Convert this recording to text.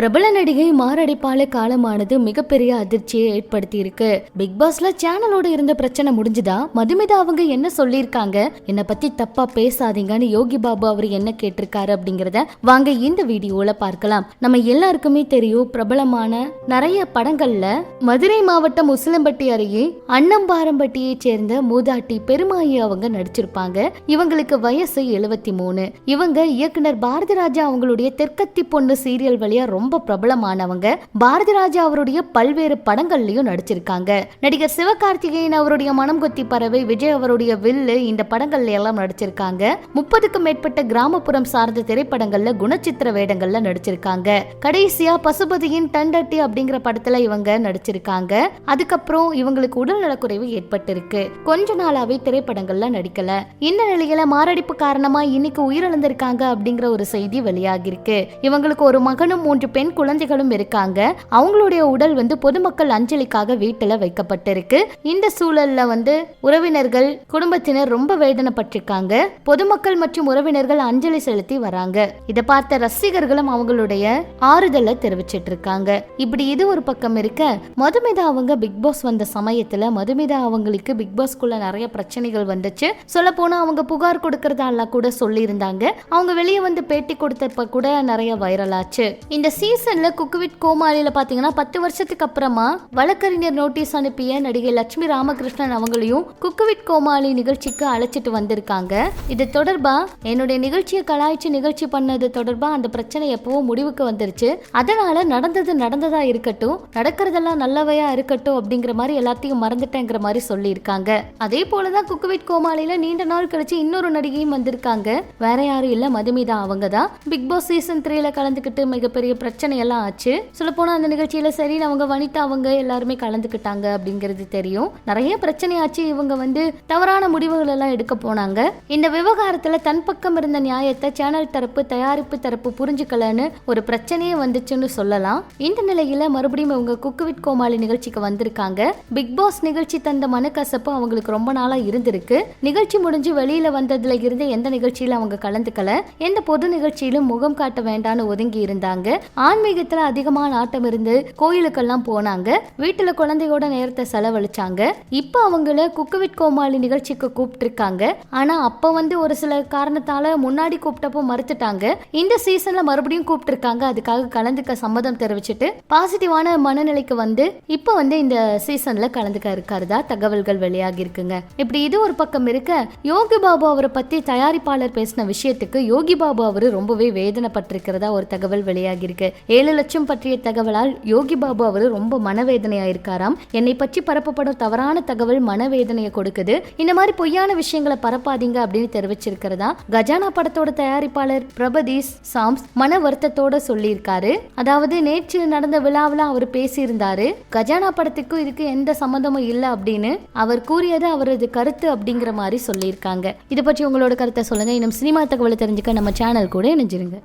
பிரபல நடிகை மாரடைப்பால காலமானது மிகப்பெரிய அதிர்ச்சியை ஏற்படுத்தி இருக்கு பிக் பாஸ்ல சேனலோட இருந்த பிரச்சனை முடிஞ்சுதா? மதுமிதா அவங்க என்ன சொல்லியிருக்காங்க? என்னை பத்தி தப்பா பேசாதீங்கன்னு யோகி பாபு அவர் என்ன கேட்டிருக்காரு அப்படிங்கறத வாங்க இந்த வீடியோல பார்க்கலாம். நம்ம எல்லாருக்குமே தெரியும் பிரபலமான நிறைய படங்கள்ல மதுரை மாவட்டம் உசிலம்பட்டி அருகே அன்னம்பாரம்பட்டியை சேர்ந்த மூதாட்டி பெருமாயி அவங்க நடிச்சிருப்பாங்க. இவங்களுக்கு வயசு எழுபத்தி மூணு. இவங்க இயக்குனர் பாரதிராஜா அவங்களுடைய தெற்கத்தி பொண்ணு சீரியல் வழியா ரொம்ப பிரபலமானவங்க. பாரதி ராஜா அவருடைய பல்வேறு படங்கள்லயும் நடிச்சிருக்காங்க. நடிகர் சிவகார்த்திகேயன் அவருடைய மனம் கொத்தி பறவை விஜய் அவருடைய வில்லு இந்த படங்கள்ல எல்லாம் நடிச்சிருக்காங்க. முப்பதுக்கும் மேற்பட்ட கிராமப்புறம் சார்ந்த திரைப்படங்கள்ல குணச்சித்திர வேடங்கள்ல நடிச்சிருக்காங்க. கடைசியா பசுபதியின் தண்டட்டி அப்படிங்கிற படத்துல இவங்க நடிச்சிருக்காங்க. அதுக்கப்புறம் இவங்களுக்கு உடல் நலக்குறைவு ஏற்பட்டிருக்கு. கொஞ்ச நாளாவே திரைப்படங்கள்ல நடிக்கல. இந்த நிலையில மாரடைப்பு காரணமா இன்னைக்கு உயிரிழந்திருக்காங்க அப்படிங்கிற ஒரு செய்தி வெளியாகிருக்கு இவங்களுக்கு ஒரு மகனும் மூன்று பெண் குழந்தைகளும் இருக்காங்க. அவங்களுடைய உடல் வந்து பொதுமக்கள் அஞ்சலிக்காக வீட்டுல வைக்கப்பட்டிருக்கு. இந்த சூழல்ல வந்து உறவினர்கள் குடும்பத்தினர் ரொம்ப வேதனைப்பட்டிருக்காங்க. பொதுமக்கள் மற்றும் உறவினர்கள் அஞ்சலி செலுத்தி வராங்க. இதை பார்த்த ரசிகர்களும் அவங்களுடைய ஆறுதலை தெரிவிச்சிட்டு இருக்காங்க இப்படி இது ஒரு பக்கம் இருக்க மதுமிதா அவங்க பிக் பாஸ் வந்த சமயத்துல மதுமிதா அவங்களுக்கு பிக் பாஸ்க்குள்ள நிறைய பிரச்சனைகள் வந்துச்சு. சொல்ல போனா அவங்க புகார் கொடுக்கறதால கூட சொல்லியிருந்தாங்க. அவங்க வெளியே வந்து பேட்டி கொடுத்தப்ப கூட நிறைய வைரல் ஆச்சு. இந்த சீசன்ல குக்குவிட் கோமாளியில் பாத்தீங்கன்னா பத்து வருஷத்துக்கு அப்புறமா வழக்கறிஞர் நோட்டீஸ் அனுப்பிய நடிகை லட்சுமி ராமகிருஷ்ணன் அவங்களையும் குக்குவிட் கோமாளி நிகழ்ச்சிக்கு அழைச்சிட்டு வந்திருக்காங்க. இது தொடர்பா? என்னுடைய நிகழ்ச்சியை கலாய்ச்சி நிகழ்ச்சி பண்ணது தொடர்பா? அந்த பிரச்சனை எப்பவும் முடிவுக்கு வந்துருச்சு. அதனால நடந்தது நடந்ததா இருக்கட்டும் நடக்கிறதெல்லாம் நல்லவையா இருக்கட்டும் அப்படிங்கிற மாதிரி எல்லாத்தையும் மறந்துட்டேங்கிற மாதிரி சொல்லியிருக்காங்க. அதே போலதான் குக்குவித் கோமாளியில நீண்ட நாள் கழிச்சு இன்னொரு நடிகையும் வந்திருக்காங்க. வேற யாரும் இல்ல மதுமிதா அவங்க தான் பிக் பாஸ் சீசன் த்ரீல கலந்துக்கிட்டு மிகப்பெரிய பிரச்சனையெல்லாம் ஆச்சு. சொல்ல அந்த நிகழ்ச்சியில் சரி அவங்க வனிதா அவங்க எல்லாருமே கலந்துக்கிட்டாங்க அப்படிங்கிறது தெரியும். நிறைய பிரச்சனை ஆச்சு இவங்க வந்து தவறான முடிவுகள் எல்லாம் எடுக்க போனாங்க. இந்த விவகாரத்தில் தன் பக்கம் இருந்த நியாயத்தை சேனல் தரப்பு தயாரிப்பு தரப்பு புரிஞ்சுக்கலன்னு ஒரு பிரச்சனையே வந்துச்சுன்னு சொல்லலாம். இந்த நிலையில மறுபடியும் இவங்க குக்குவிட் கோமாளி நிகழ்ச்சிக்கு வந்திருக்காங்க. பிக் பாஸ் நிகழ்ச்சி தந்த மனக்கசப்பு அவங்களுக்கு ரொம்ப நாளா இருந்திருக்கு. நிகழ்ச்சி முடிஞ்சு வெளியில வந்ததுல இருந்து எந்த நிகழ்ச்சியில அவங்க கலந்துக்கல. எந்த பொது நிகழ்ச்சியிலும் முகம் காட்ட வேண்டாம்னு ஒதுங்கி இருந்தாங்க. ஆன்மீகத்துல அதிகமான ஆட்டம் இருந்து கோயிலுக்கெல்லாம் போனாங்க. வீட்டுல குழந்தையோட நேரத்தை செலவழிச்சாங்க. இப்போ அவங்கள குக்குவிட் கோமாளி நிகழ்ச்சிக்கு கூப்பிட்டுருக்காங்க. ஆனா அப்ப வந்து ஒரு சில காரணத்தால முன்னாடி கூப்பிட்டப்போ மறுத்துட்டாங்க. இந்த சீசன்ல மறுபடியும் கூப்பிட்டுருக்காங்க. அதுக்காக கலந்துக்க சம்மதம் தெரிவிச்சிட்டு பாசிட்டிவான மனநிலைக்கு வந்து இப்போ வந்து இந்த சீசன்ல கலந்துக்க இருக்காருதா தகவல்கள் வெளியாகி இருக்குங்க. இப்படி இது ஒரு பக்கம் இருக்க யோகி பாபு அவரை பத்தி தயாரிப்பாளர் பேசின விஷயத்துக்கு யோகி பாபு அவரு ரொம்பவே வேதனைப்பட்டிருக்கிறதா ஒரு தகவல் வெளியாகி இருக்கு. ஏழு லட்சம் பற்றிய தகவலால் யோகி பாபு அவர் ரொம்ப மனவேதனையா இருக்காராம் என்னை பற்றி பரப்பப்படும் தவறான தகவல் மனவேதனையை கொடுக்குது. இந்த மாதிரி பொய்யான விஷயங்களை பரப்பாதீங்க அப்படின்னு தெரிவிச்சிருக்கிறதா? கஜானா படத்தோட தயாரிப்பாளர் பிரபதீஷ் சாம்ஸ் மன வருத்தத்தோட சொல்லியிருக்காரு. அதாவது நேற்று நடந்த விழாவில் அவர் பேசியிருந்தாரு. கஜானா படத்துக்கும் இதுக்கு எந்த சம்மந்தமும் இல்லை அப்படின்னு அவர் கூறியது அவரது கருத்து அப்படிங்கிற மாதிரி சொல்லியிருக்காங்க. இதை பற்றி உங்களோட கருத்தை சொல்லுங்க. இன்னும் சினிமா தகவலை தெரிஞ்சுக்க நம்ம சேனல் கூட இணைஞ்சிருங்க.